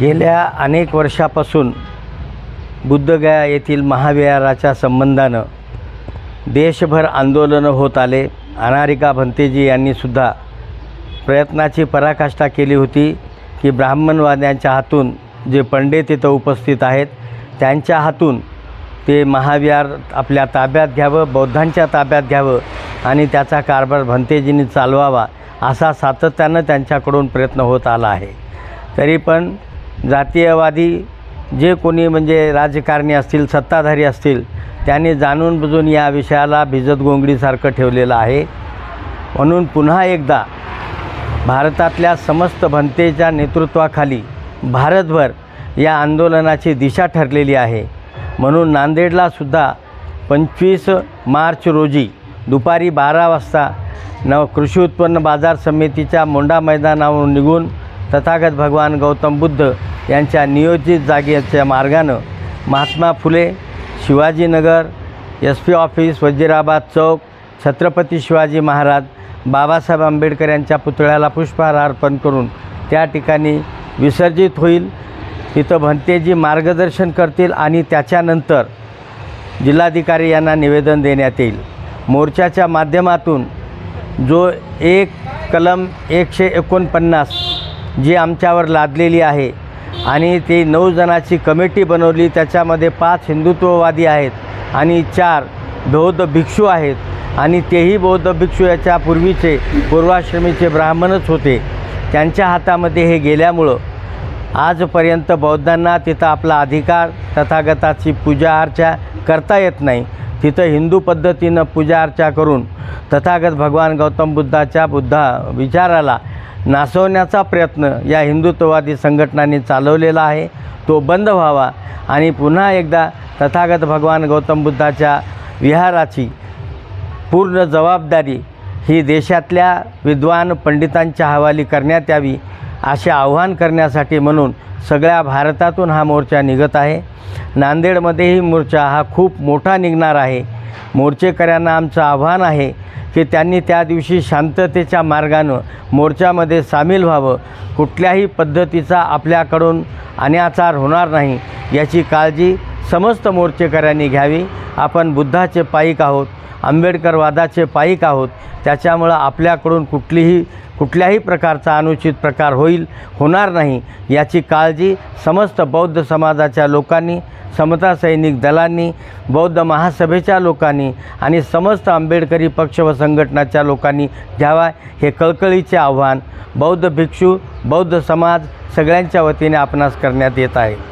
गेल्या अनेक वर्षापासून बुद्धगया येथील महाविहाराच्या संबंधानं देशभर आंदोलनं होत आले. अनारिका भंतेजी यांनीसुद्धा प्रयत्नाची पराकाष्ठा केली होती की ब्राह्मणवाद्यांच्या हातून जे पंडित इथं उपस्थित आहेत त्यांच्या हातून ते महाविहार आपल्या ताब्यात घ्यावं बौद्धांच्या ताब्यात घ्यावं आणि त्याचा कारभार भंतेजींनी चालवावा असा सातत्यानं त्यांच्याकडून प्रयत्न होत आला आहे. तरी पण जातीयवादी जे कोणी म्हणजे राजकारणी असतील सत्ताधारी असतील त्यांनी जाणून बुजून या विषयाला भिजत गोंगडीसारखं ठेवलेलं आहे. म्हणून पुन्हा एकदा भारतातल्या समस्त भनतेच्या नेतृत्वाखाली भारतभर या आंदोलनाची दिशा ठरलेली आहे. म्हणून नांदेडला सुद्धा पंचवीस मार्च रोजी दुपारी बारा वाजता नव कृषी उत्पन्न बाजार समितीच्या मोंडा मैदानावरून निघून तथागत भगवान गौतम बुद्ध यांच्या नियोजित जागेच्या मार्गानं Mahatma Phule Shivajinagar S P office Wazirabad चौक छत्रपती शिवाजी महाराज बाबासाहेब आंबेडकर यांच्या पुतळ्याला पुष्पहार अर्पण करून त्या ठिकाणी विसर्जित होईल. तिथं भंतेजी मार्गदर्शन करतील आणि त्याच्यानंतर जिल्हाधिकारी यांना निवेदन देण्यात येईल. मोर्चाच्या माध्यमातून जो एक कलम एकशे एकोणपन्नास जी आमच्यावर लादलेली आहे आणि ती नऊ जणाची कमिटी बनवली. त्याच्यामध्ये पाच हिंदुत्ववादी आहेत आणि चार बौद्ध भिक्षू आहेत. आणि तेही बौद्ध भिक्षू याच्या पूर्वीचे पूर्वाश्रमीचे ब्राह्मणच होते. त्यांच्या हातामध्ये हे गेल्यामुळं आजपर्यंत बौद्धांना तिथं आपला अधिकार तथागताची पूजा अर्चा करता येत नाही. तिथं हिंदू पद्धतीनं पूजा अर्चा करून तथागत भगवान गौतम बुद्धाच्या बुद्धा विचाराला नासवण्याचा प्रयत्न या हिंदुत्ववादी संघटनांनी चालवलेला आहे. तो बंद व्हावा आणि पुन्हा एकदा तथागत भगवान गौतम बुद्धाच्या विहाराची पूर्ण जबाबदारी ही देशातल्या विद्वान पंडितांच्या हवाली करण्यात यावी असे आव्हान करण्यासाठी म्हणून सगळ्या भारतातून हा मोर्चा निघत आहे. नांदेडमध्येही मोर्चा हा खूप मोठा निघणार आहे. मोर्चेकऱ्यांना आमचं आव्हान आहे की त्यांनी त्या दिवशी शांततेच्या मार्गानं मोर्चामध्ये सामील व्हावं. कुठल्याही पद्धतीचा आपल्याकडून अन्याचार होणार नाही याची काळजी समस्त मोर्चेकऱ्यांनी घ्यावी. आपण बुद्धाचे पायिक आहोत. आंबेडकरवादाचे पाईक आहोत. त्याच्यामुळं आपल्याकडून कुठलीही कुठल्याही प्रकारचा अनुचित प्रकार होईल होणार नाही याची काळजी समस्त बौद्ध समाजाच्या लोकांनी समता सैनिक दलांनी बौद्ध महासभेच्या लोकांनी आणि समस्त आंबेडकरी पक्ष व संघटनाच्या लोकांनी घ्यावा हे कळकळीचे आव्हान बौद्ध भिक्षू बौद्ध समाज सगळ्यांच्या वतीने आपणास करण्यात येत आहे.